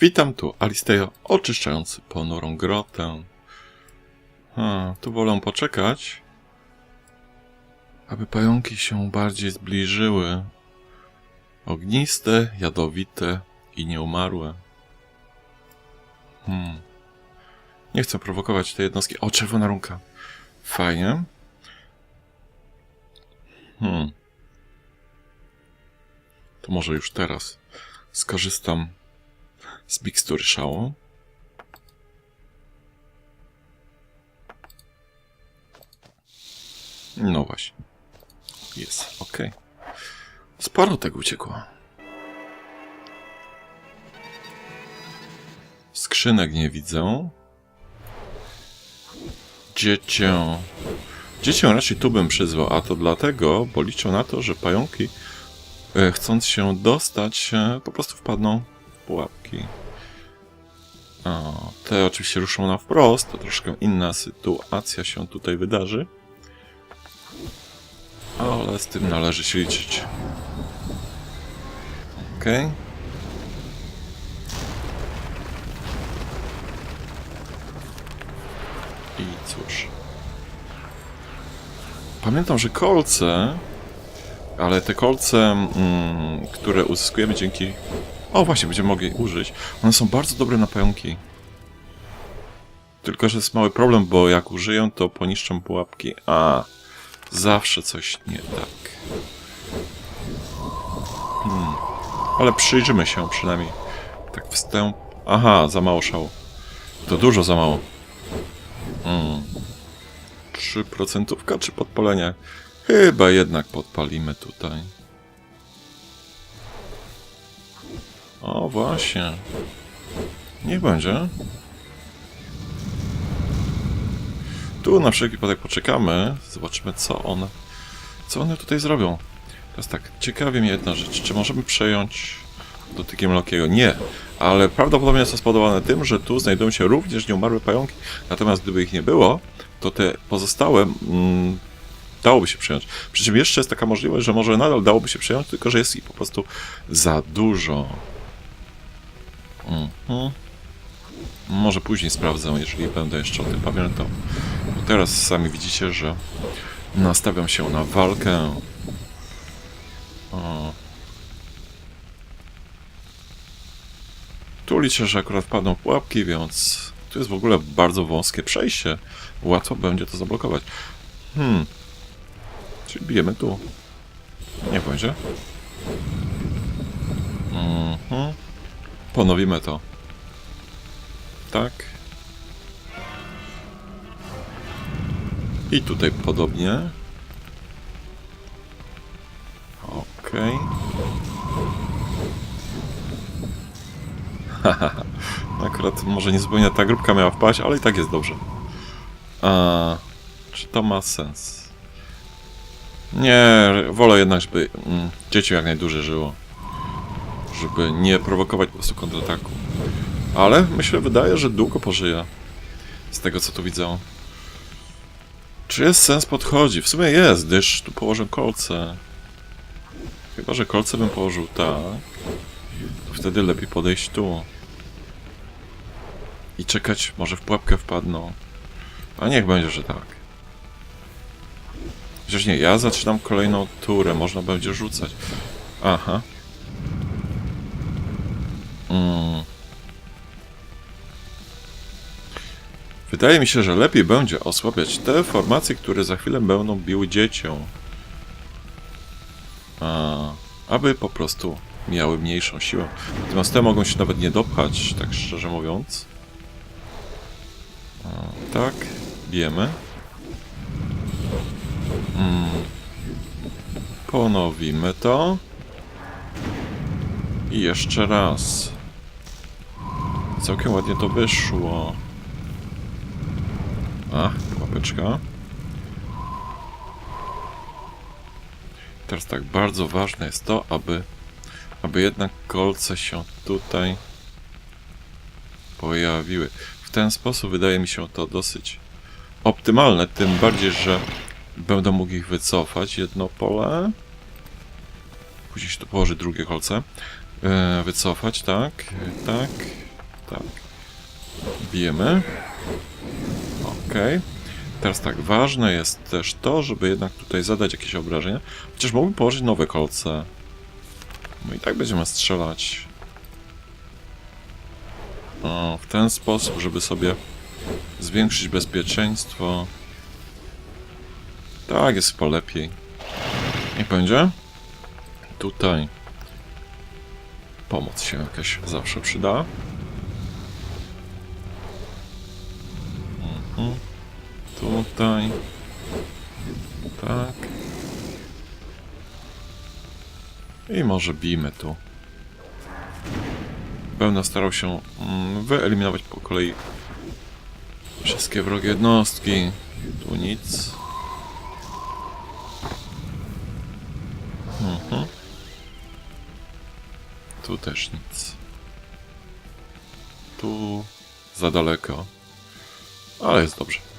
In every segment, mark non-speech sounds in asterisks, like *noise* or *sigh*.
Witam tu, Alistejo, oczyszczający ponurą grotę. A, tu wolę poczekać, aby pająki się bardziej zbliżyły. Ogniste, jadowite i nieumarłe. Hmm. Nie chcę prowokować tej jednostki. O, czerwona rąka. Fajnie. Hmm. To może już teraz skorzystam z mikstury szału. No właśnie. Jest, ok. Sporo tego uciekło. Skrzynek nie widzę. Dziecię. Dziecię raczej tu bym przyzwał, a to dlatego, bo liczę na to, że pająki, e, chcąc się dostać, e, po prostu wpadną w pułapki. O, te oczywiście ruszą na wprost, to troszkę inna sytuacja się tutaj wydarzy. Ale z tym należy się liczyć. Okej. I cóż. Pamiętam, że kolce, ale te kolce, mm, które uzyskujemy dzięki... O, właśnie, będziemy mogli użyć. One są bardzo dobre na pająki. Tylko, że jest mały problem, bo jak użyję, to poniszczą pułapki. A, zawsze coś nie tak. Hmm. Ale przyjrzymy się przynajmniej. Tak wstęp... Aha, za mało szału. To dużo za mało. Hmm. Czy procentówka, czy podpalenie? Chyba jednak podpalimy tutaj. O, właśnie. Niech będzie. Tu na wszelki wypadek poczekamy. Zobaczymy, co one, co one tutaj zrobią. Teraz tak, ciekawi mnie jedna rzecz. Czy możemy przejąć dotykiem Lokiego? Nie, ale prawdopodobnie to spowodowane tym, że tu znajdują się również nieumarłe pająki. Natomiast gdyby ich nie było, to te pozostałe mm, dałoby się przejąć. Przy czym jeszcze jest taka możliwość, że może nadal dałoby się przejąć, tylko że jest ich po prostu za dużo. Mhm. Może później sprawdzę, jeżeli będę jeszcze o tym pamiętał. Bo teraz sami widzicie, że nastawiam się na walkę. O. Tu liczę, że akurat wpadną w pułapki, więc tu jest w ogóle bardzo wąskie przejście. Łatwo będzie to zablokować. Hmm. Czyli bijemy tu. Nie będzie. Mhm. Ponowimy to. Tak. I tutaj podobnie. *laughs* Haha. Akurat może niezupełnie ta grupka miała wpaść, ale i tak jest dobrze. A, czy to ma sens? Nie, wolę jednak, żeby mm, dzieci jak najdłużej żyło. Żeby nie prowokować po prostu kontrataku. Ale myślę, wydaje, że długo pożyje. Z tego co tu widzę. Czy jest sens podchodzi? W sumie jest, gdyż tu położę kolce. Chyba, że kolce bym położył tak. Wtedy lepiej podejść tu. I czekać, może w pułapkę wpadną. A niech będzie, że tak. Chociaż nie, ja zaczynam kolejną turę, można będzie rzucać. Aha. Mm. Wydaje mi się, że lepiej będzie osłabiać te formacje, które za chwilę będą biły dzieciom. A, aby po prostu miały mniejszą siłę. Natomiast te mogą się nawet nie dopchać, tak szczerze mówiąc. A, tak, bijemy. Mm. Ponowimy to. I jeszcze raz. Całkiem ładnie to wyszło. A, łapeczka. Teraz tak, bardzo ważne jest to, aby, aby jednak kolce się tutaj pojawiły. W ten sposób wydaje mi się to dosyć optymalne, tym bardziej, że będę mógł ich wycofać jedno pole. Później się tu położy drugie kolce. E, wycofać, tak, tak. Tak. Bijemy. Okej. Teraz tak, ważne jest też to, żeby jednak tutaj zadać jakieś obrażenia. Chociaż mógłbym położyć nowe kolce. No i tak będziemy strzelać. O, w ten sposób, żeby sobie zwiększyć bezpieczeństwo. Tak, jest chyba lepiej. Niech będzie. Tutaj pomoc się jakaś zawsze przyda. Tutaj. Tak. I może bijmy tu. Będę starał się mm, wyeliminować po kolei wszystkie wrogie jednostki. Tu nic. Mhm. Tu też nic. Tu za daleko. Ale jest dobrze.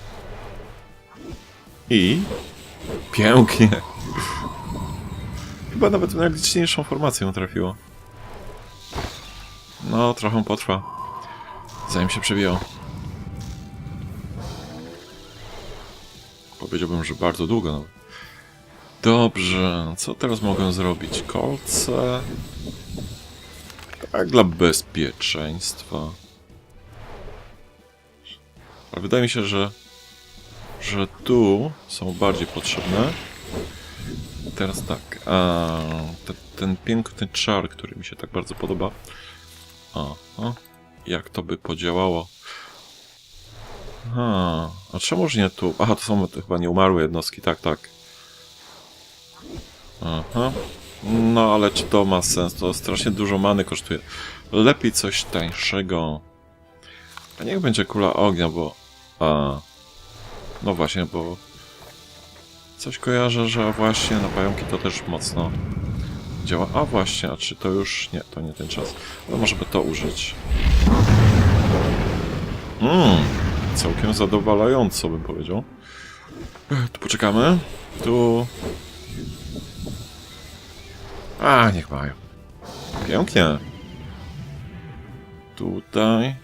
I pięknie. Chyba nawet najliczniejszą formację trafiło. No, trochę potrwa. Zanim się przebiją. Powiedziałbym, że bardzo długo nawet. Dobrze, co teraz mogę zrobić? Kolce. Tak dla bezpieczeństwa. Ale wydaje mi się, że że tu są bardziej potrzebne. Teraz tak, a, te, ten piękny czar, który mi się tak bardzo podoba. Aha, jak to by podziałało? Aha, a czemuż nie tu? Aha, to są to chyba nieumarłe jednostki, tak, tak. Aha. No, ale czy to ma sens? To strasznie dużo many kosztuje. Lepiej coś tańszego. A niech będzie kula ognia, bo... A, no właśnie, bo coś kojarzę, że właśnie na pająki to też mocno działa. A właśnie, a czy to już... Nie, to nie ten czas. No możemy to użyć. Mmm, całkiem zadowalająco bym powiedział. Ech, Tu poczekamy. Tu... A, niech mają. Pięknie. Tutaj...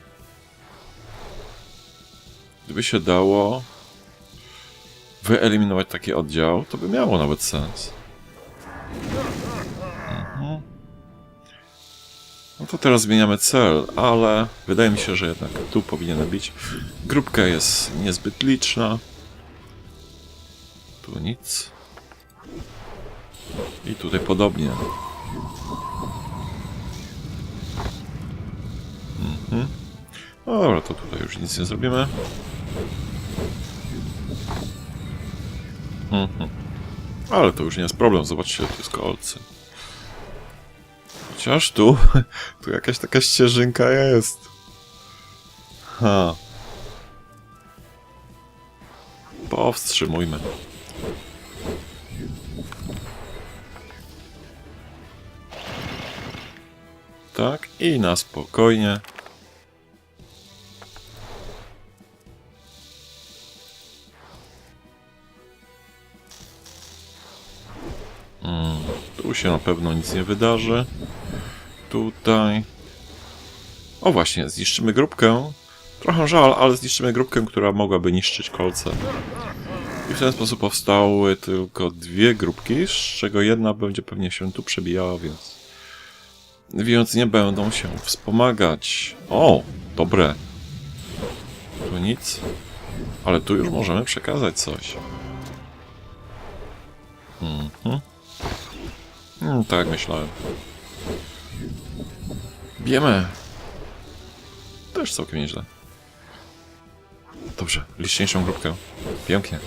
Gdyby się dało wyeliminować taki oddział, to by miało nawet sens. Mhm. No to teraz zmieniamy cel, ale wydaje mi się, że jednak tu powinien być. Grupka jest niezbyt liczna. Tu nic. I tutaj podobnie. Mhm. Dobra, to tutaj już nic nie zrobimy. Mhm. Ale to już nie jest problem, zobaczcie, tu jest kolce. Chociaż tu, *laughs* tu jakaś taka ścieżynka jest. Ha. Powstrzymujmy. Tak, i na spokojnie. Tu się na pewno nic nie wydarzy. Tutaj. O właśnie, zniszczymy grupkę. Trochę żal, ale zniszczymy grupkę, która mogłaby niszczyć kolce. I w ten sposób powstały tylko dwie grupki, z czego jedna będzie pewnie się tu przebijała, więc... Więc nie będą się wspomagać. O, dobre. Tu nic. Ale tu już możemy przekazać coś. Mhm. Mm, tak myślałem. Bijemy. Też całkiem nieźle. Dobrze, liczniejszą grupkę. Pięknie.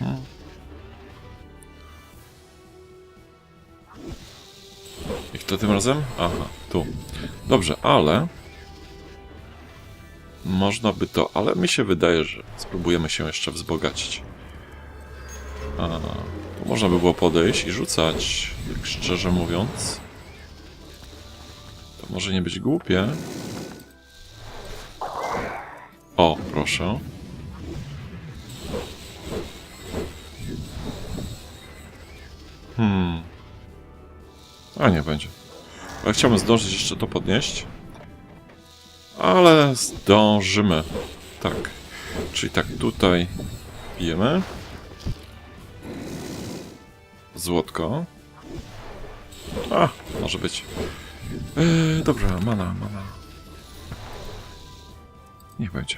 Mhm. I kto tym razem? Aha, tu. Dobrze, ale... Można by to, ale mi się wydaje, że spróbujemy się jeszcze wzbogacić. A, można by było podejść i rzucać, tak szczerze mówiąc. To może nie być głupie. O, proszę. Hmm. A nie będzie. Ale chciałbym zdążyć jeszcze to podnieść. Ale zdążymy. Tak. Czyli tak, tutaj bijemy. Złotko. A, może być. Eee, dobra, mana, mana. Niech będzie.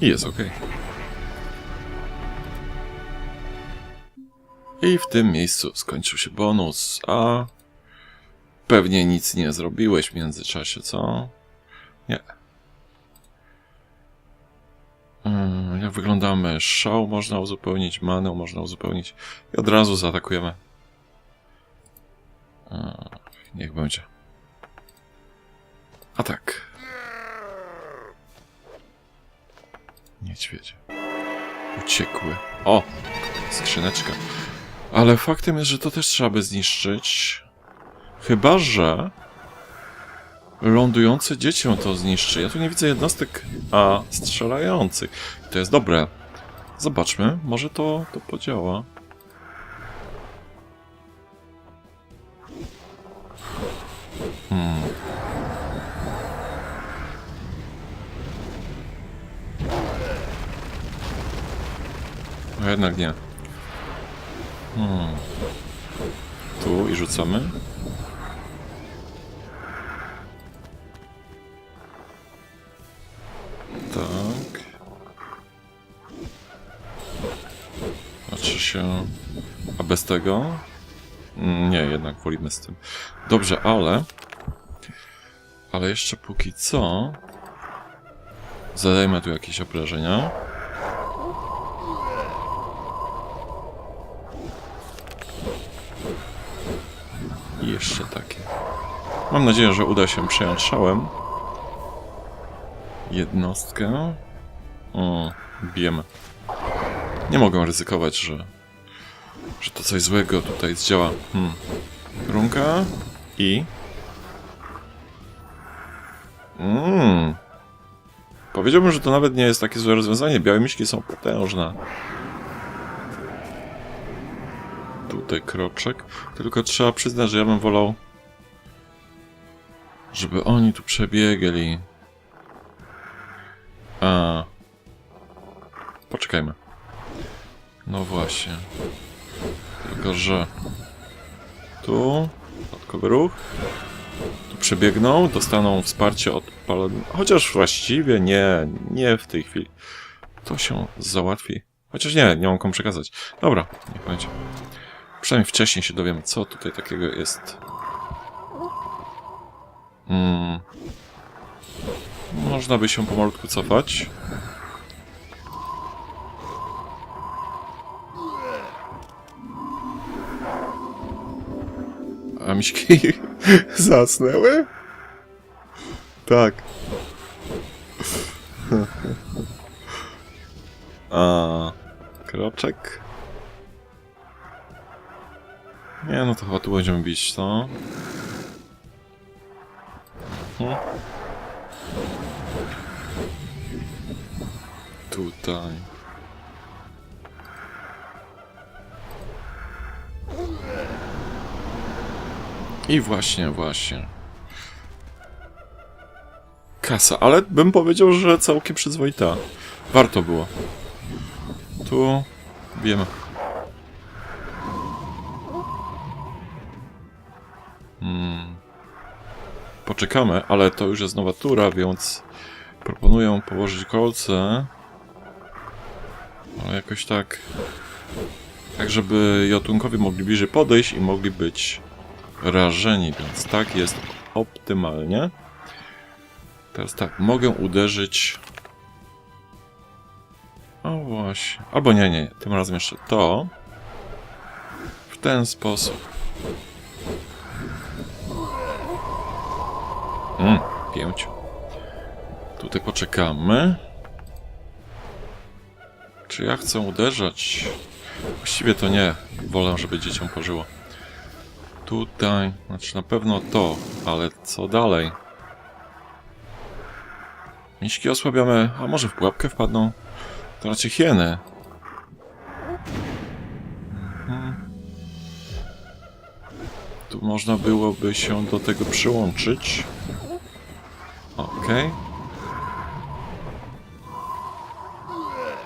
I jest ok. I w tym miejscu skończył się bonus, a pewnie nic nie zrobiłeś w międzyczasie, co? Nie. Mm, Jak wyglądamy? Szał można uzupełnić, manę można uzupełnić i od razu zaatakujemy. A, Niech będzie. A tak. Niedźwiedzie. Uciekły. O! Skrzyneczka. Ale faktem jest, że to też trzeba by zniszczyć. Chyba, że lądujące dziecię to zniszczy. Ja tu nie widzę jednostek A strzelających. To jest dobre. Zobaczmy, może to, to podziała. Hmm. No jednak nie. Hmm. Tu i rzucamy. A bez tego? Nie, jednak wolimy z tym. Dobrze, ale... Ale jeszcze póki co... Zadajmy tu jakieś obrażenia. I jeszcze takie. Mam nadzieję, że uda się przejąć szałem. Jednostkę. O, bijemy. Nie mogę ryzykować, że, że to coś złego tutaj zdziała. Hmm. Runka i... Mmm. Powiedziałbym, że to nawet nie jest takie złe rozwiązanie. Białe miśki są potężne. Tutaj kroczek. Tylko trzeba przyznać, że ja bym wolał, żeby oni tu przebiegali. A. Poczekajmy. No właśnie. Tylko, że tu dodatkowy ruch. Tu przebiegną, dostaną wsparcie od paladina. Chociaż właściwie nie, nie w tej chwili. To się załatwi. Chociaż nie, nie mam komu przekazać. Dobra, niech będzie. Przynajmniej wcześniej się dowiemy, co tutaj takiego jest. Hmm. Można by się pomalutku cofać. A miśki *laughs* zasnęły? Tak. *laughs* A kroczek? Nie, no to chyba tu będziemy bić, co? Mhm. Tutaj. I właśnie, właśnie. Kasa, ale bym powiedział, że całkiem przyzwoita. Warto było. Tu bijemy. Hmm. Poczekamy, ale to już jest nowa tura, więc proponuję położyć kolce. Ale jakoś tak. Tak, żeby Jotunkowie mogli bliżej podejść i mogli być rażeni, więc tak jest optymalnie. Teraz tak, mogę uderzyć. O właśnie. Albo nie, nie, tym razem jeszcze to. W ten sposób. Mm, pięć. Tutaj poczekamy. Czy ja chcę uderzać? Właściwie to nie. Wolę, żeby dzieciom pożyło. Tutaj, znaczy na pewno to, ale co dalej? Miśki osłabiamy, a może w pułapkę wpadną? To raczej hieny. Mhm. Tu można byłoby się do tego przyłączyć. Okej.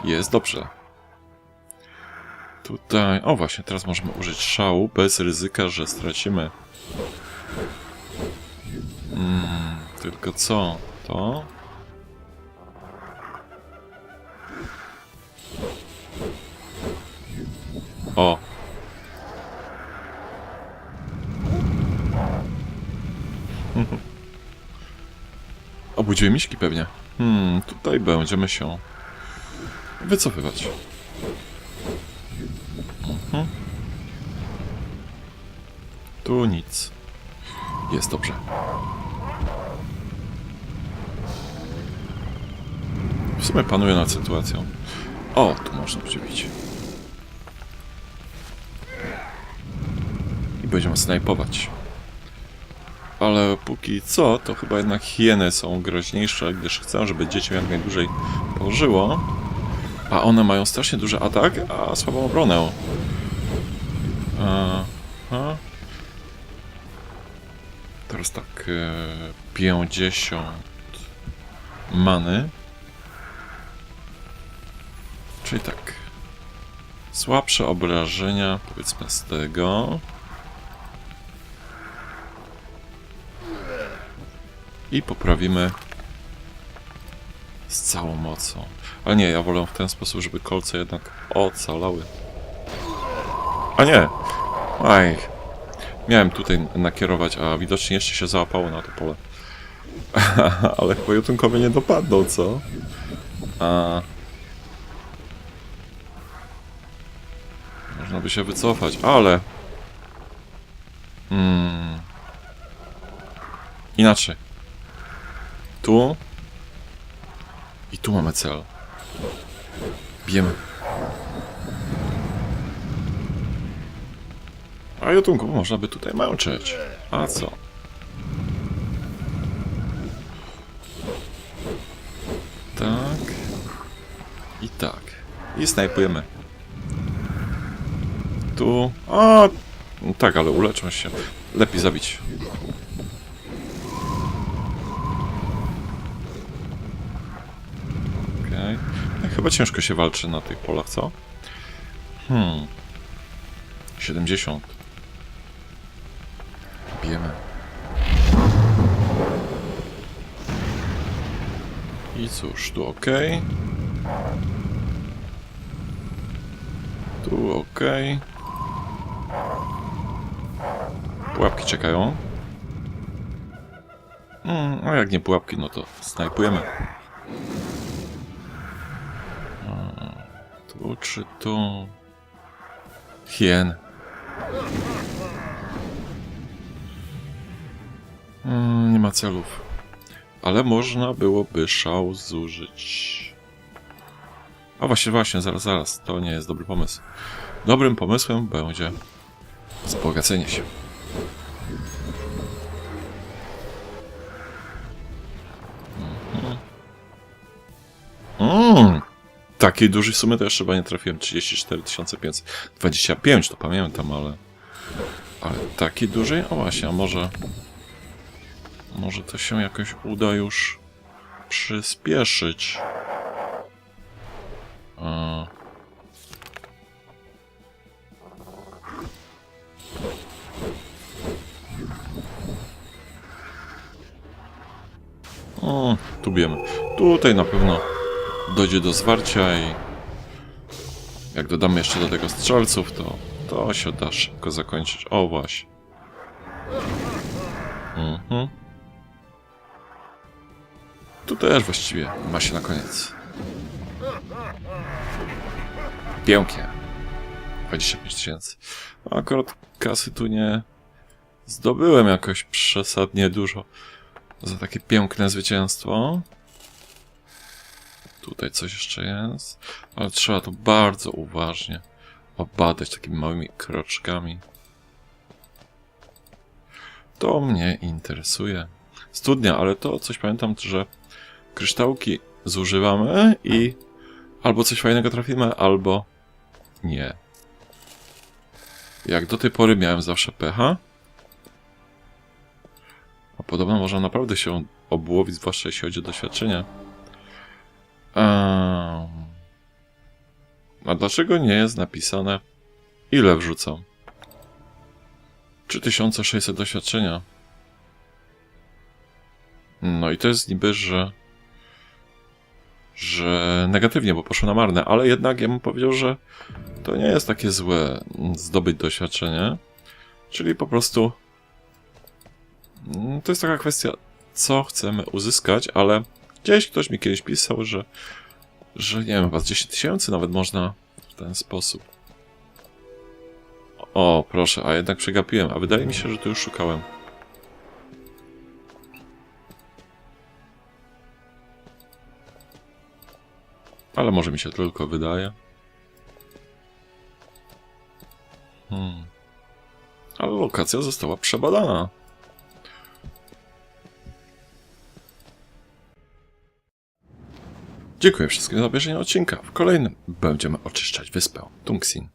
Jest dobrze. Tutaj. O, właśnie, teraz możemy użyć szału bez ryzyka, że stracimy. Mm, tylko co? To? O! *laughs* Obudziły miśki pewnie. Hmm, tutaj będziemy się wycofywać. Mhm. Tu nic. Jest dobrze. W sumie panuję nad sytuacją. O, tu można przybić. I będziemy snajpować. Ale póki co, to chyba jednak hieny są groźniejsze, gdyż chcę, żeby dziecię jak najdłużej pożyło. A one mają strasznie duży atak, a słabą obronę. Aha. Teraz tak, e, 50 many. Czyli tak. Słabsze obrażenia, powiedzmy z tego. I poprawimy z całą mocą. Ale nie, ja wolę w ten sposób, żeby kolce jednak ocalały. A nie! Aj. Miałem tutaj nakierować, a widocznie jeszcze się załapało na to pole. *laughs* Ale chyba nie dopadną, co? A... Można by się wycofać, ale... Mm. Inaczej. Tu. I tu mamy cel. Bijemy. A jotunku można by tutaj męczyć. A co? Tak. I tak. I snajpujemy. Tu. A, no tak, ale uleczą się. Lepiej zabić. Okej. Okay. Chyba ciężko się walczy na tych polach, co? Hmm. 70. I cóż, tu ok. Tu ok. Pułapki czekają. Mm, a jak nie pułapki, no to snajpujemy. A, Tu czy tu? Hien. Mm, nie ma celów. Ale można byłoby szał zużyć. A właśnie, właśnie, zaraz, zaraz. To nie jest dobry pomysł. Dobrym pomysłem będzie wzbogacenie się. Mhm. Mm. Takiej dużej sumy to jeszcze chyba nie trafiłem. 34 500. 25 to pamiętam, ale... Ale takiej dużej? O właśnie, a może... Może to się jakoś uda już przyspieszyć. A... O, tu bijemy. Tutaj na pewno dojdzie do zwarcia i jak dodamy jeszcze do tego strzelców, to to się da szybko zakończyć. O właśnie. Mhm. Tu też właściwie ma się na koniec. Pięknie. 25 tysięcy. Akurat kasy tu nie zdobyłem jakoś przesadnie dużo za takie piękne zwycięstwo. Tutaj coś jeszcze jest, ale trzeba to bardzo uważnie obadać takimi małymi kroczkami. To mnie interesuje. Studnia, ale to coś pamiętam, że kryształki zużywamy i albo coś fajnego trafimy, albo nie. Jak do tej pory miałem zawsze pecha. podobno można naprawdę się obłowić, zwłaszcza jeśli chodzi o doświadczenie. Ehm... A dlaczego nie jest napisane, ile wrzucam? 3600 doświadczenia. No i to jest niby, że że negatywnie, bo poszło na marne, ale jednak ja bym powiedział, że to nie jest takie złe zdobyć doświadczenie, czyli po prostu mm, to jest taka kwestia, co chcemy uzyskać, ale gdzieś ktoś mi kiedyś pisał, że, że nie wiem, chyba z 10 tysięcy nawet można w ten sposób. O, proszę, a jednak przegapiłem, a wydaje mi się, że tu już szukałem. Ale może mi się tylko wydaje. Hmm. Ale lokacja została przebadana. Dziękuję wszystkim za obejrzenie odcinka. W kolejnym będziemy oczyszczać wyspę Tungsin.